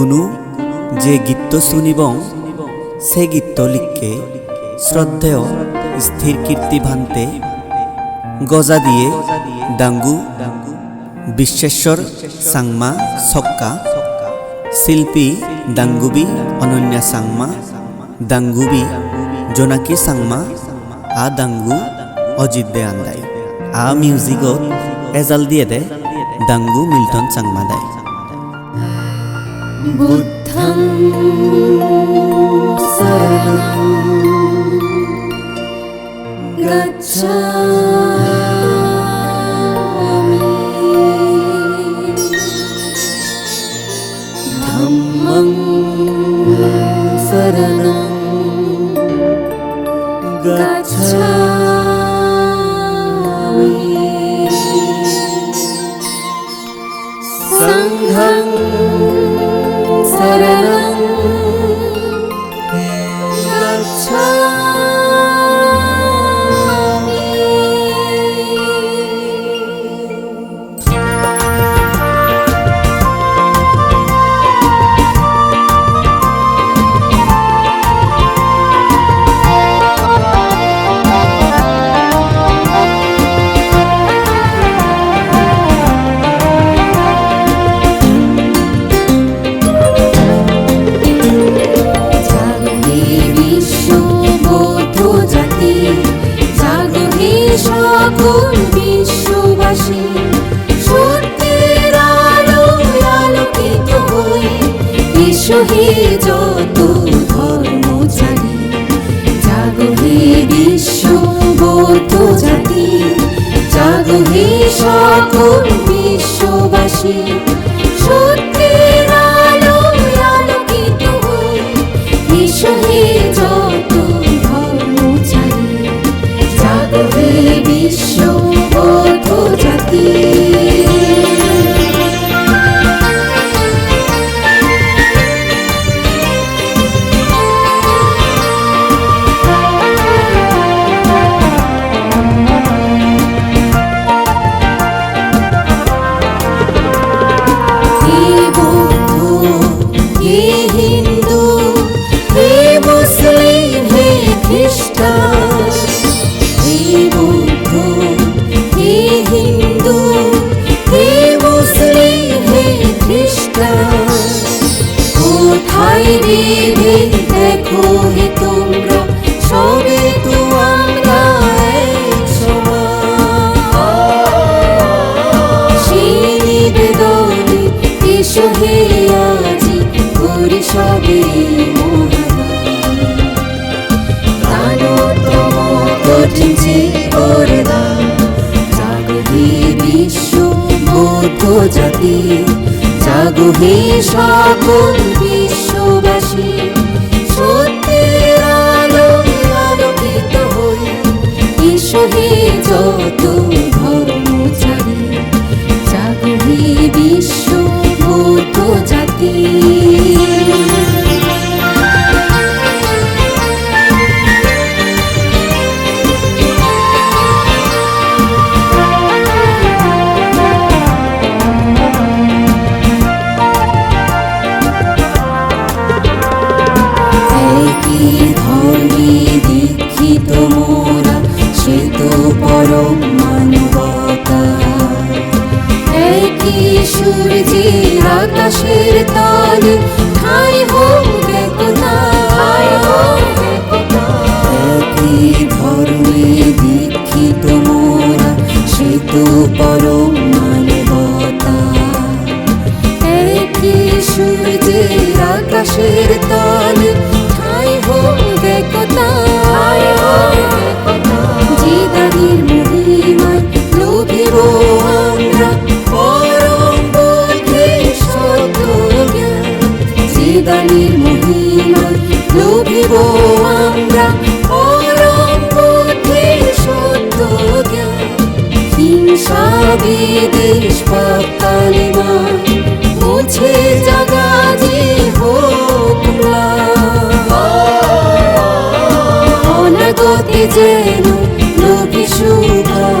ইকুনু যে গীত শুনিবং, সে গীত লিখকে শ্রদ্ধেয় স্থির কীর্তি ভান্তে গজা দিয়ে ডাঙ্গু বিশ্বেশ্বর সাংমা ছক্কা, শিল্পী ডাঙ্গুবি, অনন্যা সাংমা ডাঙ্গুবি, জোনাকি সাংমা আ ডাঙ্গু, অজিত দে আন্দাই আ মিউজিকত এজাল দিয়ে দে, ডাঙ্গু মিল্টন চাংমা দেয় बुद्धं शरणं शरणं गच्छामि এসো হে যত ধর্মচারী জাগহে বিশ্ব বৌদ্ধ জাতি। বিশ্ববাসী। সত্যের আলোয় আলোকিত হয়ে এসো হে যত বৌদ্ধ জাতি। করি সবে কঠিন যে বরদান জাগহে বিশ্ব বৌদ্ধ জাতি জাগহে সকল বিশ্ববাসী সত্যের আলোয় আলোকিত হয়ে এসো হে যত আকাশের তালে। ঠাই হবে কোথায় একই দীক্ষিত মোরা সে পরম মানবতা। একই সূর্যের আকাশের যেন নবী সুখ নির্বাণ